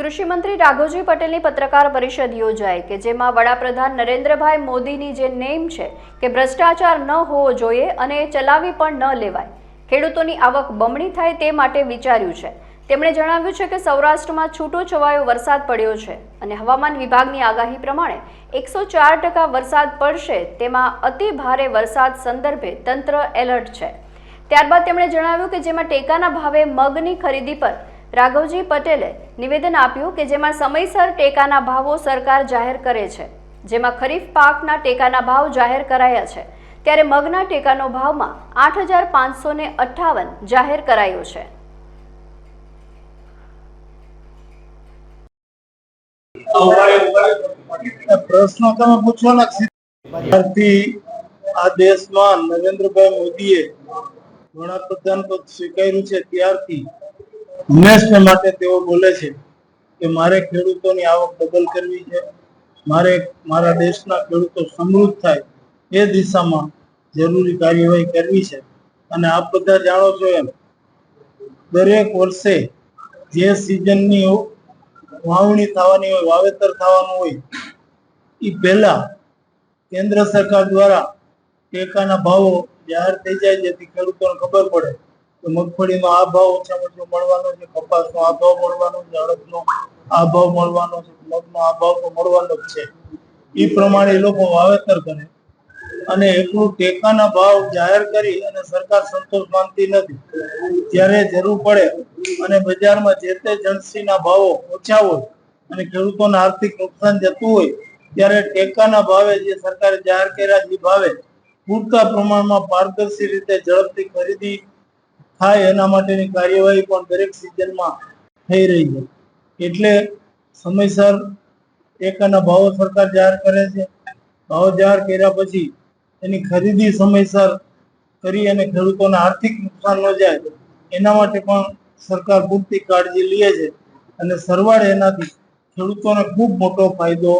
કૃષિ મંત્રી રાઘવજી પટેલની પત્રકાર પરિષદ યોજાઈ કે જેમાં વડાપ્રધાન નરેન્દ્રભાઈ મોદીની જે નેમ છે કે ભ્રષ્ટાચાર ન હોવો જોઈએ અને ચલાવી પણ ન લેવાય, ખેડૂતોની આવક બમણી થાય તે માટે વિચાર્યું છે. તેમણે જણાવ્યું છે કે સૌરાષ્ટ્રમાં છૂટો છવાયો વરસાદ પડ્યો છે અને હવામાન વિભાગની આગાહી પ્રમાણે એકસો ચાર ટકા વરસાદ પડશે તેમાં અતિ ભારે વરસાદ સંદર્ભે તંત્ર એલર્ટ છે. ત્યારબાદ તેમણે જણાવ્યું કે જેમાં ટેકાના ભાવે મગની ખરીદી પર રાઘવજી પટેલે નિવેદન આપ્યું કે જેમાં સમયસર ટેકાના ભાવો સરકાર જાહેર કરે છે. જેમાં ખરીફ પાકના ટેકાના ભાવ જાહેર કરાયા છે. ત્યારે મગના ટેકાનો ભાવમાં આઠ હજાર પાંચસો ને અઠ્ઠાવન જાહેર કરાયો છે. પ્રશ્નો તમે પૂછો આ દેશમાં નરેન્દ્રભાઈ મોદીએ વડાપ્રધાન પદ સ્વીકાર્યું છે ત્યારથી. હંમેશને માટે તેઓ બોલે છે કે મારે ખેડૂતોની આવક ડબલ કરવી છે. મારે મારા દેશના ખેડૂતો સમૃદ્ધ થાય એ દિશામાં જરૂરી કાર્યવાહી કરવી છે. અને આપ બધા જાણો છો એમ, દરેક વર્ષે જે સિઝનની વાવણી થવાની હોય, વાવેતર થવાનું હોય, એ પહેલા કેન્દ્ર સરકાર દ્વારા ટેકાના ભાવો જાહેર થઈ જાય જેથી ખેડૂતોને ખબર પડે. કે મગફળીનો આ ભાવ ઓછામાં ઓછો મળવાનો છે, કપાસનો આ ભાવ મળવાનો છે, અડદનો આ ભાવ મળવાનો છે, મગનો આ ભાવ તો મળવાનો જ છે. એ પ્રમાણે એ લોકો વાવેતર કરે. અને એટલું ટેકાના ભાવ જાહેર કરી અને સરકાર સંતોષ માનતી નથી. જ્યારે જરૂર પડે અને બજારમાં જે તે જણસીના ભાવો ઓછા હોય અને ખેડૂતોને આર્થિક નુકસાન જતું હોય, ત્યારે ટેકાના ભાવે જે સરકારે જાહેર કર્યા જે ભાવે પૂરતા પ્રમાણમાં પારદર્શી રીતે ઝડપથી ખરીદી થાય એના માટેની કાર્યવાહી પણ દરેક સિઝનમાં થઈ રહી છે. એટલે સમયસર ટેકાના ભાવો સરકાર જાહેર કરે છે. ભાવ જાહેર કર્યા પછી એની ખરીદી સમયસર કરી અને ખેડૂતોને આર્થિક નુકસાન ન જાય એના માટે પણ સરકાર પૂરતી કાળજી લે છે અને સરવાળે એનાથી ખેડૂતોને ખૂબ મોટો ફાયદો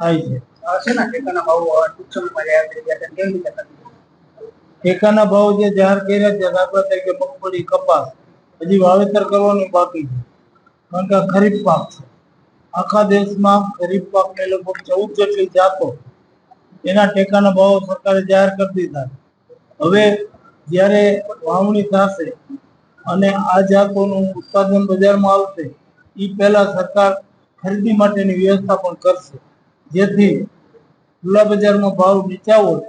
થાય છે. ટેકાના ભાવો ટૂંક સમયમાં જાહેર થઈ ગયા છે કેમ રીતે કરવી? ટેકાના ભાવ જે જાહેર કર્યા છે, દાખલા તરીકે મગફળી, કપાસ, હજી વાવેતર કરવાનું બાકી છે. કારણ કે ખરીફ પાક છે. આખા દેશમાં ખરીફ પાકને લગભગ ચૌદ જેટલી જાતો એના ટેકાના ભાવો સરકારે જાહેર કરી દીધા. હવે જ્યારે વાવણી થશે અને આ જાતોનું ઉત્પાદન બજારમાં આવશે એ પહેલા સરકાર ખરીદી માટેની વ્યવસ્થા પણ કરશે. જેથી ખુલ્લા બજારમાં ભાવ નીચા હોય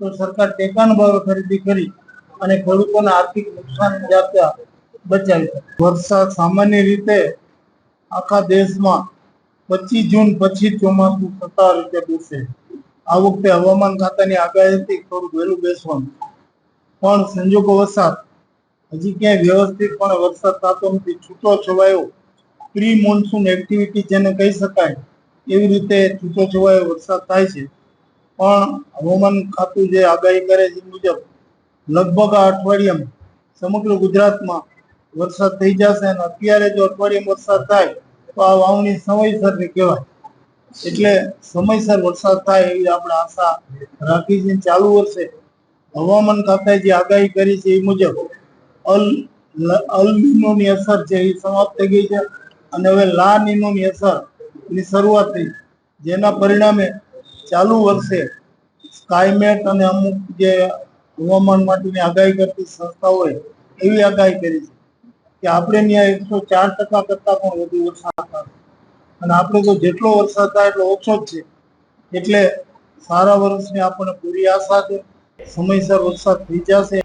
તો સરકાર ટેકાના ભાવે ખરીદી કરી અને ખેડૂતોને આર્થિક નુકસાન જાતા બચાવી. વરસાદ સામાન્ય રીતે આખા દેશમાં પચીસ જૂન પછી ચોમાસું સત્તાવાર રીતે બેસે. આ વખતે હવામાન ખાતાની આગાહી હતી થોડું વહેલું બેસવાનું. પણ સંજોગો વરસાદ હજી ક્યાંય વ્યવસ્થિત પણ વરસાદ થતો નથી. છૂટો છવાયો. પ્રી મોન્સૂન એક્ટિવિટી જેને કહી શકાય, એવી રીતે છૂટો છવાયો વરસાદ થાય છે. પણ હવામાન ખાતું જે આગાહી કરે છે મુજબ, લગભગ આ અઠવાડિયામાં સમગ્ર ગુજરાતમાં વરસાદ થઈ જશે અને અત્યારે જો અઠવાડિયામાં વરસાદ થાય, તો આ વાવણી સમયસર કહેવાય. એટલે સમયસર વરસાદ થાય એવી આપણે આશા રાખી છે ચાલુ વર્ષે હવામાન ખાતાએ જે આગાહી કરી છે એ મુજબ, અલ અલ નીનોની અસર છે એ સમાપ્ત થઈ ગઈ છે અને હવે લા નીનોની અસરની શરૂઆત થઈ જેના પરિણામે ચાલુ વર્ષે સ્કાયમેટ અને અમુક જે હવામાન માટેની આગાહી કરતી સંસ્થાઓએ એવી આગાહી કરી છે કે આપણે ત્યાં એકસો ચાર ટકા કરતા પણ વધુ વરસાદ થશે અને આપણે તો જેટલો વરસાદ થાય એટલો ઓછો જ છે. એટલે સારા વર્ષની આપણને પૂરી આશા છે. સમયસર વરસાદ થઈ જશે.